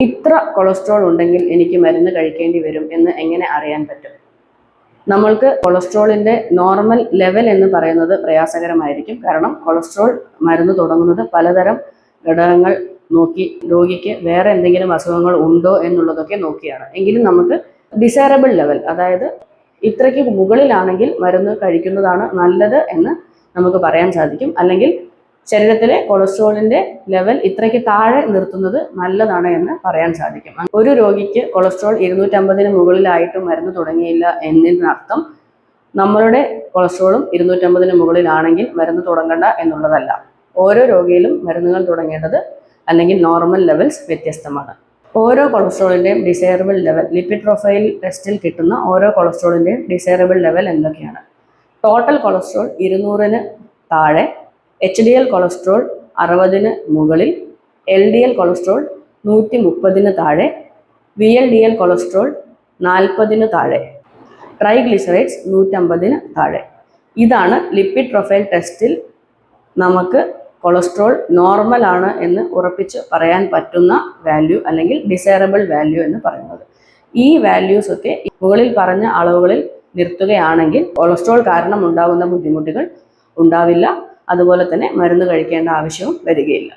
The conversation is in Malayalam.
ഇത്ര കൊളസ്ട്രോൾ ഉണ്ടെങ്കിൽ എനിക്ക് മരുന്ന് കഴിക്കേണ്ടി വരും എന്ന് എങ്ങനെ അറിയാൻ പറ്റും? നമ്മൾക്ക് കൊളസ്ട്രോളിന്റെ നോർമൽ ലെവൽ എന്ന് പറയുന്നത് പ്രയാസകരമായിരിക്കും. കാരണം കൊളസ്ട്രോൾ മരുന്ന് തുടങ്ങുന്നത് പലതരം ഘടകങ്ങൾ നോക്കി രോഗിക്ക് വേറെ എന്തെങ്കിലും അസുഖങ്ങൾ ഉണ്ടോ എന്നുള്ളതൊക്കെ നോക്കിയാണ്. എങ്കിലും നമുക്ക് ഡിസൈറബിൾ ലെവൽ അതായത് ഇത്രയ്ക്ക് മുകളിലാണെങ്കിൽ മരുന്ന് കഴിക്കുന്നതാണ് നല്ലത് എന്ന് നമുക്ക് പറയാൻ സാധിക്കും. അല്ലെങ്കിൽ ശരീരത്തിലെ കൊളസ്ട്രോളിന്റെ ലെവൽ ഇത്രയ്ക്ക് താഴെ നിർത്തുന്നത് നല്ലതാണ് എന്ന് പറയാൻ സാധിക്കും. ഒരു രോഗിക്ക് കൊളസ്ട്രോൾ ഇരുന്നൂറ്റമ്പതിന് മുകളിലായിട്ടും മരുന്ന് തുടങ്ങിയില്ല എന്നതിനർത്ഥം നമ്മളുടെ കൊളസ്ട്രോളും ഇരുന്നൂറ്റമ്പതിന് മുകളിലാണെങ്കിൽ മരുന്ന് തുടങ്ങണ്ട എന്നുള്ളതല്ല. ഓരോ രോഗിയിലും മരുന്നുകൾ തുടങ്ങേണ്ടത് അല്ലെങ്കിൽ നോർമൽ ലെവൽസ് വ്യത്യസ്തമാണ്. ഓരോ കൊളസ്ട്രോളിന്റെയും ഡിസൈറബിൾ ലെവൽ ലിപ്പിഡ് പ്രൊഫൈൽ ടെസ്റ്റിൽ കിട്ടുന്ന ഓരോ കൊളസ്ട്രോളിന്റെയും ഡിസൈറബിൾ ലെവൽ എന്തൊക്കെയാണ്? ടോട്ടൽ കൊളസ്ട്രോൾ ഇരുന്നൂറിന് താഴെ എച്ച് ഡി എൽ കൊളസ്ട്രോൾ അറുപതിന് മുകളിൽ എൽ ഡി എൽ കൊളസ്ട്രോൾ നൂറ്റി മുപ്പതിന് താഴെ V L D L cholesterol നാൽപ്പതിന് താഴെ ട്രൈഗ്ലിസറൈഡ്സ് നൂറ്റമ്പതിന് താഴെ. ഇതാണ് ലിപ്പിഡ് പ്രൊഫൈൽ ടെസ്റ്റിൽ നമുക്ക് കൊളസ്ട്രോൾ നോർമൽ ആണ് എന്ന് ഉറപ്പിച്ച് പറയാൻ പറ്റുന്ന വാല്യൂ അല്ലെങ്കിൽ ഡിസൈറബിൾ വാല്യൂ എന്ന് പറയുന്നത്. ഈ വാല്യൂസ് ഒക്കെ മുകളിൽ പറഞ്ഞ അളവുകളിൽ നിർത്തുകയാണെങ്കിൽ കൊളസ്ട്രോൾ കാരണം ഉണ്ടാകുന്ന ബുദ്ധിമുട്ടുകൾ ഉണ്ടാവില്ല. അതുപോലെ തന്നെ മരുന്ന് കഴിക്കേണ്ട ആവശ്യവും വരികയില്ല.